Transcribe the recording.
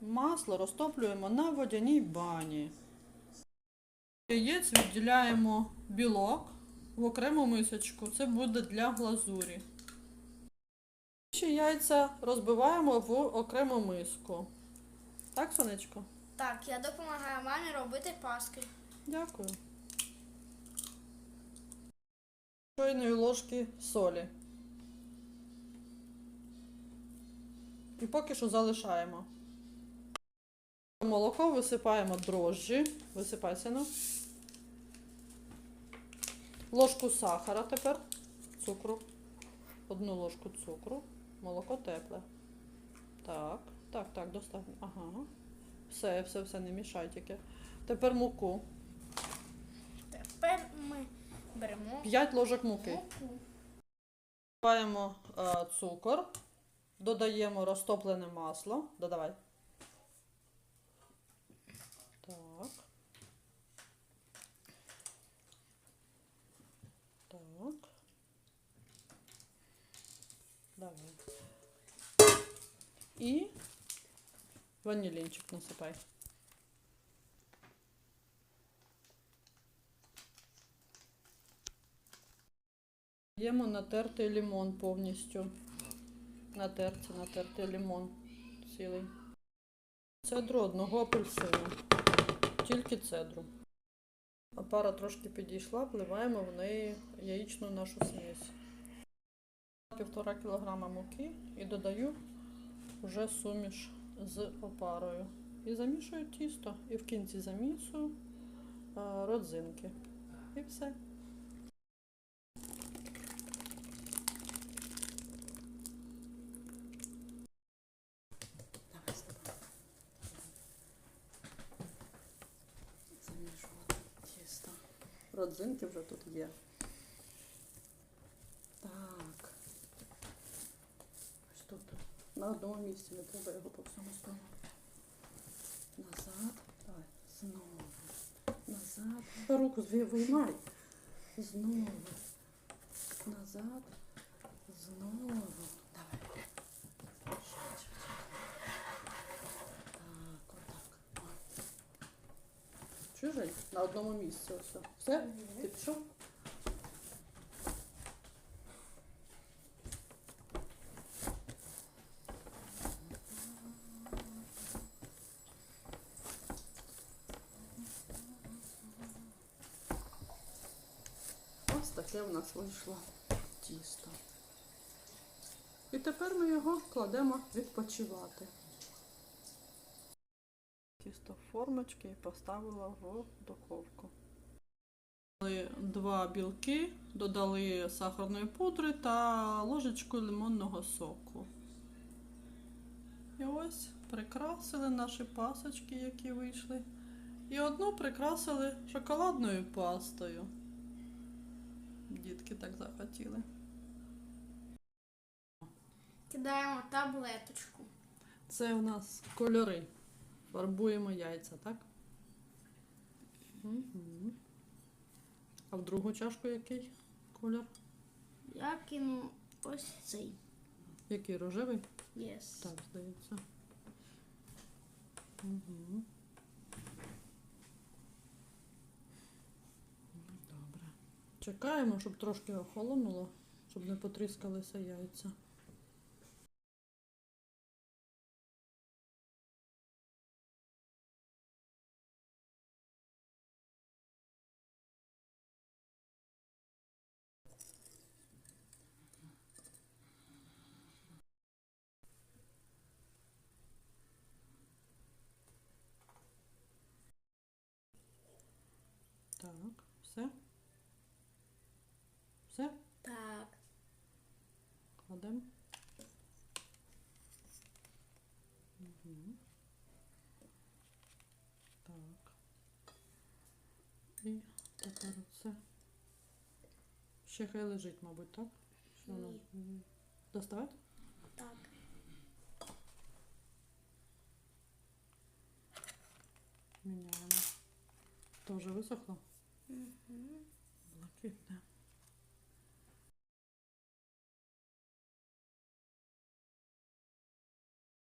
масло розтоплюємо на водяній бані. Яєць відділяємо білок в окрему мисочку. Це буде для глазурі. Ще яйця розбиваємо в окрему миску. Так, сонечко? Так, я допомагаю мамі робити паски. Дякую. Чайної ложки солі. І поки що залишаємо. Молоко висипаємо дрожжі. Висипай сину. Ложку сахара тепер. Цукру. Одну ложку цукру. Молоко тепле. Так, так, так, достатньо. Ага. Все, все, все, не мішай тільки. Тепер муку. Тепер ми беремо 5 ложок муки. муку. Додаємо е, цукор, додаємо розтоплене масло. Додавай. Так. Так. Давай. І ванілінчик насипай. Даємо натертий лимон повністю. Натерти, натертий лимон цілий. Цедру одного апельсину. Тільки цедру. А пара трошки підійшла, вливаємо в неї яєчну нашу смесь. Півтора кілограма муки і додаю вже суміш з опарою. І замішую тісто. І в кінці замісую а, родзинки. І все. Замішувати тісто. Родзинки вже тут є. Так. Ось тут. На одному місці не треба його по всьому столу. Назад. Давай. Знову. Назад. Та руку виймай. Знову. Назад. Знову. Давай. Швидше. Так, отак. Чужий? На одному місці. Все? Ти пішов? Ось таке в нас вийшло тісто. І тепер ми його кладемо відпочивати. Тісто в формочки і поставила в духовку. Два білки, додали сахарної пудри та ложечку лимонного соку. І ось прикрасили наші пасочки, які вийшли. І одну прикрасили шоколадною пастою. Дітки так захотіли. Кидаємо таблеточку. Це у нас кольори. Фарбуємо яйця, так? Угу. А в другу чашку який кольор? Я кину ось цей. Який рожевий? Yes. Так, здається. Угу. Чекаємо, щоб трошки охолонуло, щоб не потріскалися яйця. Так, все? Все? Так. Кладемо. Угу. Так. І тепер це. Ще хай лежить, мабуть, так? Що воно? Доставати? Так. Міняємо. То вже висохло?